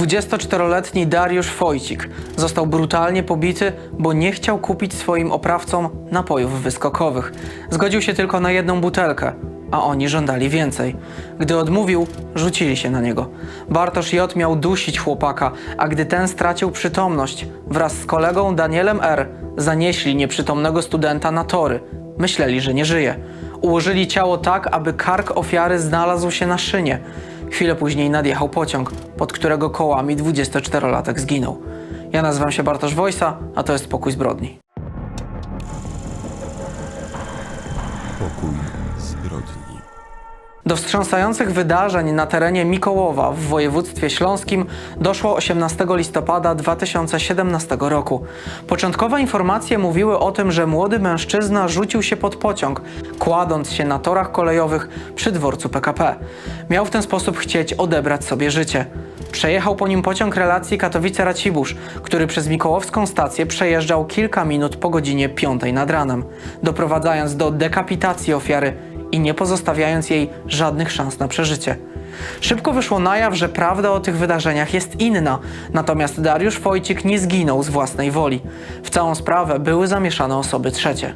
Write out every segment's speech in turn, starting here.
24-letni Dariusz Fojcik został brutalnie pobity, bo nie chciał kupić swoim oprawcom napojów wyskokowych. Zgodził się tylko na jedną butelkę, a oni żądali więcej. Gdy odmówił, rzucili się na niego. Bartosz J. miał dusić chłopaka, a gdy ten stracił przytomność, wraz z kolegą Danielem R. zanieśli nieprzytomnego studenta na tory. Myśleli, że nie żyje. Ułożyli ciało tak, aby kark ofiary znalazł się na szynie. Chwilę później nadjechał pociąg, pod którego kołami 24-latek zginął. Ja nazywam się Bartosz Wojsa, a to jest Pokój Zbrodni. Do wstrząsających wydarzeń na terenie Mikołowa w województwie śląskim doszło 18 listopada 2017 roku. Początkowe informacje mówiły o tym, że młody mężczyzna rzucił się pod pociąg, kładąc się na torach kolejowych przy dworcu PKP. Miał w ten sposób chcieć odebrać sobie życie. Przejechał po nim pociąg relacji Katowice-Racibórz, który przez Mikołowską stację przejeżdżał kilka minut po godzinie 5 nad ranem, doprowadzając do dekapitacji ofiary i nie pozostawiając jej żadnych szans na przeżycie. Szybko wyszło na jaw, że prawda o tych wydarzeniach jest inna, natomiast Dariusz Wojcik nie zginął z własnej woli. W całą sprawę były zamieszane osoby trzecie.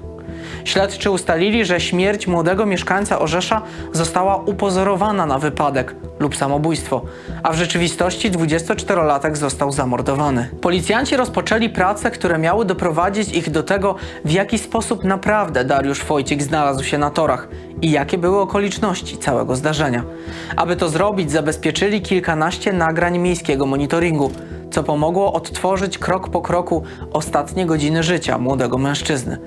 Śledczy ustalili, że śmierć młodego mieszkańca Orzesza została upozorowana na wypadek lub samobójstwo, a w rzeczywistości 24-latek został zamordowany. Policjanci rozpoczęli prace, które miały doprowadzić ich do tego, w jaki sposób naprawdę Dariusz Wojcik znalazł się na torach i jakie były okoliczności całego zdarzenia. Aby to zrobić, zabezpieczyli kilkanaście nagrań miejskiego monitoringu, co pomogło odtworzyć krok po kroku ostatnie godziny życia młodego mężczyzny.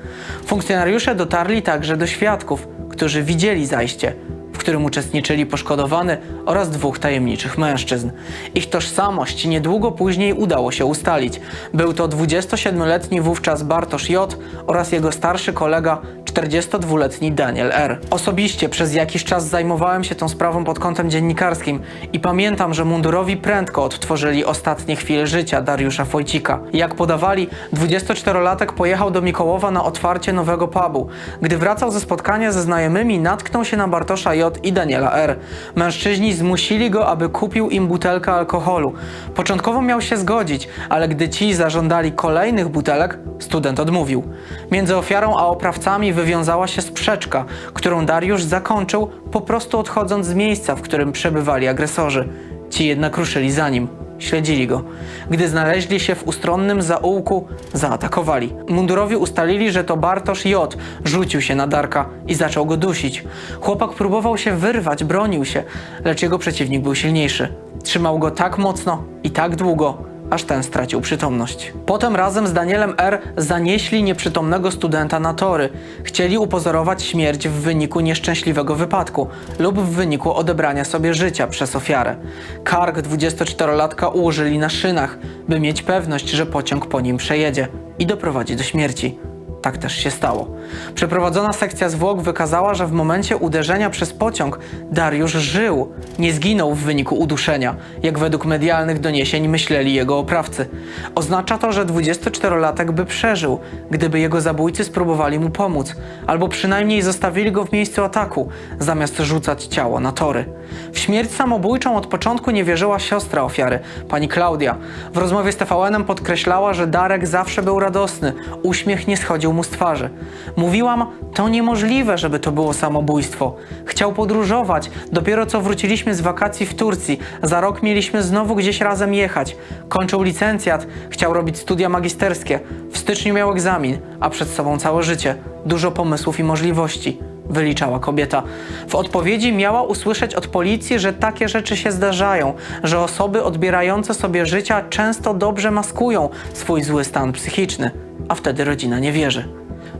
Funkcjonariusze dotarli także do świadków, którzy widzieli zajście, w którym uczestniczyli poszkodowany oraz dwóch tajemniczych mężczyzn. Ich tożsamość niedługo później udało się ustalić. Był to 27-letni wówczas Bartosz J. oraz jego starszy kolega 42-letni Daniel R. Osobiście przez jakiś czas zajmowałem się tą sprawą pod kątem dziennikarskim i pamiętam, że mundurowi prędko odtworzyli ostatnie chwile życia Dariusza Wojcika. Jak podawali, 24-latek pojechał do Mikołowa na otwarcie nowego pubu. Gdy wracał ze spotkania ze znajomymi, natknął się na Bartosza J. i Daniela R. Mężczyźni zmusili go, aby kupił im butelkę alkoholu. Początkowo miał się zgodzić, ale gdy ci zażądali kolejnych butelek, student odmówił. Między ofiarą a oprawcami wywiązała się sprzeczka, którą Dariusz zakończył po prostu odchodząc z miejsca, w którym przebywali agresorzy. Ci jednak ruszyli za nim. Śledzili go. Gdy znaleźli się w ustronnym zaułku, zaatakowali. Mundurowi ustalili, że to Bartosz J. rzucił się na Darka i zaczął go dusić. Chłopak próbował się wyrwać, bronił się, lecz jego przeciwnik był silniejszy. Trzymał go tak mocno i tak długo, aż ten stracił przytomność. Potem razem z Danielem R. zanieśli nieprzytomnego studenta na tory. Chcieli upozorować śmierć w wyniku nieszczęśliwego wypadku lub w wyniku odebrania sobie życia przez ofiarę. Kark 24-latka ułożyli na szynach, by mieć pewność, że pociąg po nim przejedzie i doprowadzi do śmierci. Tak też się stało. Przeprowadzona sekcja zwłok wykazała, że w momencie uderzenia przez pociąg Dariusz żył, nie zginął w wyniku uduszenia, jak według medialnych doniesień myśleli jego oprawcy. Oznacza to, że 24-latek by przeżył, gdyby jego zabójcy spróbowali mu pomóc, albo przynajmniej zostawili go w miejscu ataku, zamiast rzucać ciało na tory. W śmierć samobójczą od początku nie wierzyła siostra ofiary, pani Klaudia. W rozmowie z TVN-em podkreślała, że Darek zawsze był radosny, uśmiech nie schodził mu z twarzy. Mówiłam, to niemożliwe, żeby to było samobójstwo. Chciał podróżować, dopiero co wróciliśmy z wakacji w Turcji, za rok mieliśmy znowu gdzieś razem jechać. Kończył licencjat, chciał robić studia magisterskie. W styczniu miał egzamin, a przed sobą całe życie. Dużo pomysłów i możliwości wyliczała kobieta. W odpowiedzi miała usłyszeć od policji, że takie rzeczy się zdarzają, że osoby odbierające sobie życia często dobrze maskują swój zły stan psychiczny, a wtedy rodzina nie wierzy.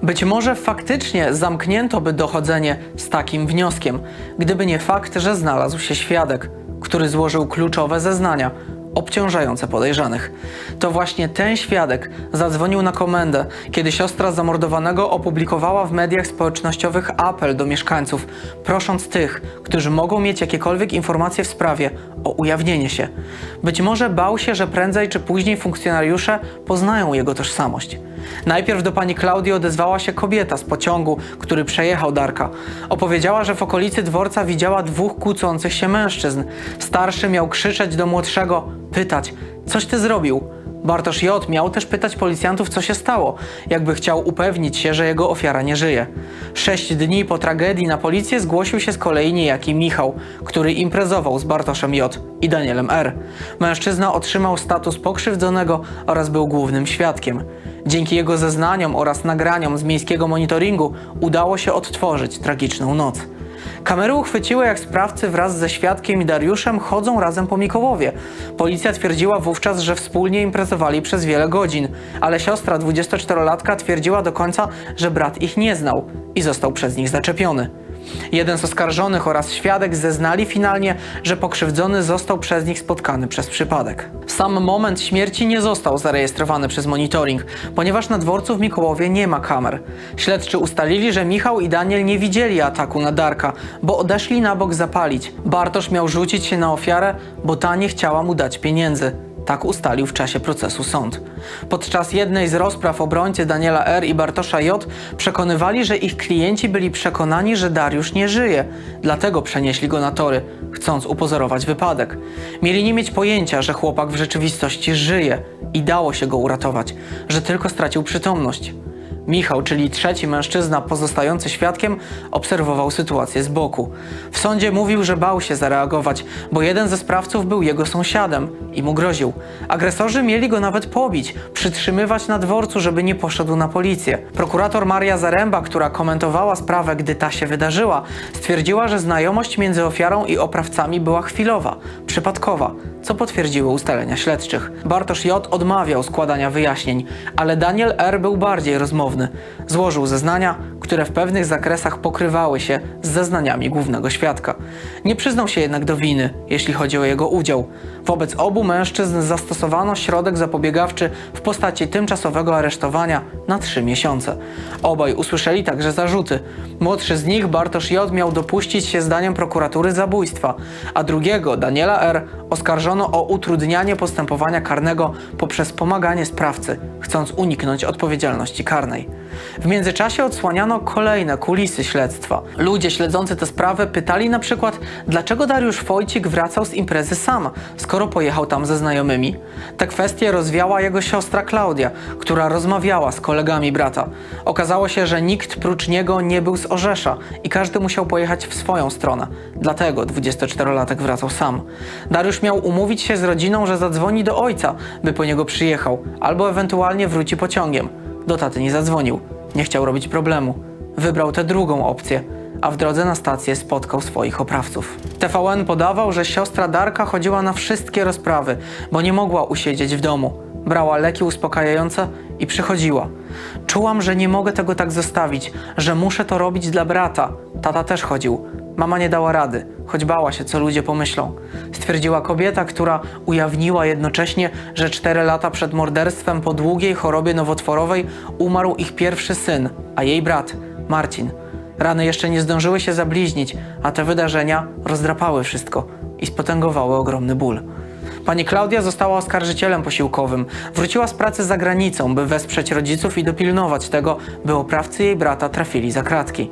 Być może faktycznie zamknięto by dochodzenie z takim wnioskiem, gdyby nie fakt, że znalazł się świadek, który złożył kluczowe zeznania obciążające podejrzanych. To właśnie ten świadek zadzwonił na komendę, kiedy siostra zamordowanego opublikowała w mediach społecznościowych apel do mieszkańców, prosząc tych, którzy mogą mieć jakiekolwiek informacje w sprawie, o ujawnienie się. Być może bał się, że prędzej czy później funkcjonariusze poznają jego tożsamość. Najpierw do pani Klaudii odezwała się kobieta z pociągu, który przejechał Darka. Opowiedziała, że w okolicy dworca widziała dwóch kłócących się mężczyzn. Starszy miał krzyczeć do młodszego, pytać: Coś ty zrobił? Bartosz J. miał też pytać policjantów, co się stało, jakby chciał upewnić się, że jego ofiara nie żyje. Sześć dni po tragedii na policję zgłosił się z kolei niejaki Michał, który imprezował z Bartoszem J. i Danielem R. Mężczyzna otrzymał status pokrzywdzonego oraz był głównym świadkiem. Dzięki jego zeznaniom oraz nagraniom z miejskiego monitoringu udało się odtworzyć tragiczną noc. Kamery uchwyciły, jak sprawcy wraz ze świadkiem i Dariuszem chodzą razem po Mikołowie. Policja twierdziła wówczas, że wspólnie imprezowali przez wiele godzin, ale siostra 24-latka twierdziła do końca, że brat ich nie znał i został przez nich zaczepiony. Jeden z oskarżonych oraz świadek zeznali finalnie, że pokrzywdzony został przez nich spotkany przez przypadek. Sam moment śmierci nie został zarejestrowany przez monitoring, ponieważ na dworcu w Mikołowie nie ma kamer. Śledczy ustalili, że Michał i Daniel nie widzieli ataku na Darka, bo odeszli na bok zapalić. Bartosz miał rzucić się na ofiarę, bo ta nie chciała mu dać pieniędzy. Tak ustalił w czasie procesu sąd. Podczas jednej z rozpraw obrońcy Daniela R. i Bartosza J. przekonywali, że ich klienci byli przekonani, że Dariusz nie żyje, dlatego przenieśli go na tory, chcąc upozorować wypadek. Mieli nie mieć pojęcia, że chłopak w rzeczywistości żyje i dało się go uratować, że tylko stracił przytomność. Michał, czyli trzeci mężczyzna pozostający świadkiem, obserwował sytuację z boku. W sądzie mówił, że bał się zareagować, bo jeden ze sprawców był jego sąsiadem i mu groził. Agresorzy mieli go nawet pobić, przytrzymywać na dworcu, żeby nie poszedł na policję. Prokurator Maria Zaręba, która komentowała sprawę, gdy ta się wydarzyła, stwierdziła, że znajomość między ofiarą i oprawcami była chwilowa, przypadkowa, co potwierdziły ustalenia śledczych. Bartosz J. odmawiał składania wyjaśnień, ale Daniel R. był bardziej rozmowny. Złożył zeznania, które w pewnych zakresach pokrywały się z zeznaniami głównego świadka. Nie przyznał się jednak do winy, jeśli chodzi o jego udział. Wobec obu mężczyzn zastosowano środek zapobiegawczy w postaci tymczasowego aresztowania na trzy miesiące. Obaj usłyszeli także zarzuty. Młodszy z nich, Bartosz J., miał dopuścić się zdaniem prokuratury zabójstwa, a drugiego, Daniela R., oskarżono o utrudnianie postępowania karnego poprzez pomaganie sprawcy, chcąc uniknąć odpowiedzialności karnej. W międzyczasie odsłaniano kolejne kulisy śledztwa. Ludzie śledzący tę sprawę pytali na przykład, dlaczego Dariusz Wojcik wracał z imprezy sam, skoro pojechał tam ze znajomymi. Tę kwestię rozwiała jego siostra Klaudia, która rozmawiała z kolegami brata. Okazało się, że nikt prócz niego nie był z Orzesza i każdy musiał pojechać w swoją stronę. Dlatego 24-latek wracał sam. Dariusz miał umówić się z rodziną, że zadzwoni do ojca, by po niego przyjechał, albo ewentualnie wróci pociągiem. Do taty nie zadzwonił. Nie chciał robić problemu. Wybrał tę drugą opcję, a w drodze na stację spotkał swoich oprawców. TVN podawał, że siostra Darka chodziła na wszystkie rozprawy, bo nie mogła usiedzieć w domu. Brała leki uspokajające i przychodziła. Czułam, że nie mogę tego tak zostawić, że muszę to robić dla brata. Tata też chodził. Mama nie dała rady, choć bała się, co ludzie pomyślą. Stwierdziła kobieta, która ujawniła jednocześnie, że cztery lata przed morderstwem po długiej chorobie nowotworowej umarł ich pierwszy syn, a jej brat, Marcin. Rany jeszcze nie zdążyły się zabliźnić, a te wydarzenia rozdrapały wszystko i spotęgowały ogromny ból. Pani Klaudia została oskarżycielem posiłkowym. Wróciła z pracy za granicą, by wesprzeć rodziców i dopilnować tego, by oprawcy jej brata trafili za kratki.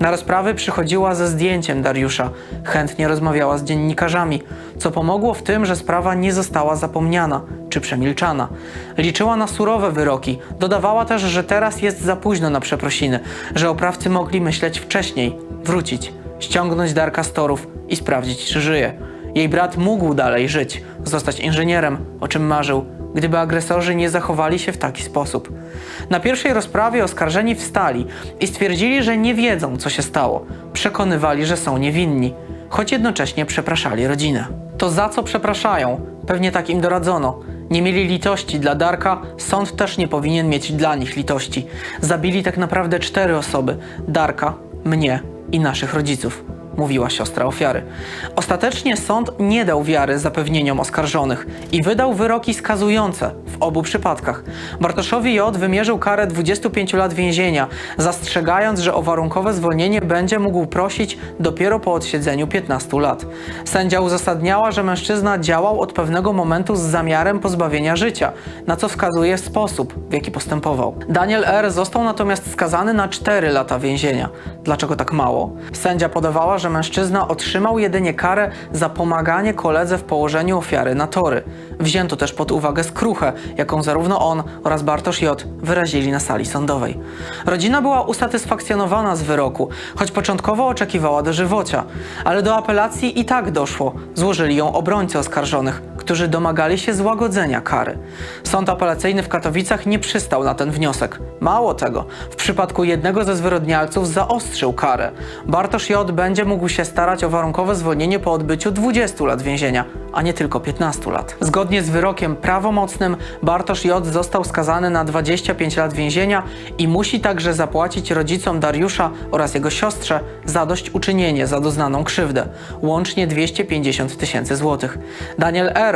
Na rozprawy przychodziła ze zdjęciem Dariusza. Chętnie rozmawiała z dziennikarzami, co pomogło w tym, że sprawa nie została zapomniana czy przemilczana. Liczyła na surowe wyroki. Dodawała też, że teraz jest za późno na przeprosiny, że oprawcy mogli myśleć wcześniej, wrócić, ściągnąć Darka z torów i sprawdzić, czy żyje. Jej brat mógł dalej żyć, zostać inżynierem, o czym marzył, gdyby agresorzy nie zachowali się w taki sposób. Na pierwszej rozprawie oskarżeni wstali i stwierdzili, że nie wiedzą, co się stało. Przekonywali, że są niewinni, choć jednocześnie przepraszali rodzinę. To za co przepraszają? Pewnie tak im doradzono. Nie mieli litości dla Darka, sąd też nie powinien mieć dla nich litości. Zabili tak naprawdę cztery osoby: Darka, mnie i naszych rodziców. Mówiła siostra ofiary. Ostatecznie sąd nie dał wiary zapewnieniom oskarżonych i wydał wyroki skazujące w obu przypadkach. Bartoszowi J. wymierzył karę 25 lat więzienia, zastrzegając, że o warunkowe zwolnienie będzie mógł prosić dopiero po odsiedzeniu 15 lat. Sędzia uzasadniała, że mężczyzna działał od pewnego momentu z zamiarem pozbawienia życia, na co wskazuje sposób, w jaki postępował. Daniel R. został natomiast skazany na 4 lata więzienia. Dlaczego tak mało? Sędzia podawała, że mężczyzna otrzymał jedynie karę za pomaganie koledze w położeniu ofiary na tory. Wzięto też pod uwagę skruchę, jaką zarówno on oraz Bartosz J. wyrazili na sali sądowej. Rodzina była usatysfakcjonowana z wyroku, choć początkowo oczekiwała dożywocia, ale do apelacji i tak doszło. Złożyli ją obrońcy oskarżonych, którzy domagali się złagodzenia kary. Sąd apelacyjny w Katowicach nie przystał na ten wniosek. Mało tego, w przypadku jednego ze zwyrodnialców zaostrzył karę. Bartosz J. będzie mógł się starać o warunkowe zwolnienie po odbyciu 20 lat więzienia, a nie tylko 15 lat. Zgodnie z wyrokiem prawomocnym Bartosz J. został skazany na 25 lat więzienia i musi także zapłacić rodzicom Dariusza oraz jego siostrze zadośćuczynienie za doznaną krzywdę, łącznie 250 tysięcy złotych. Daniel R.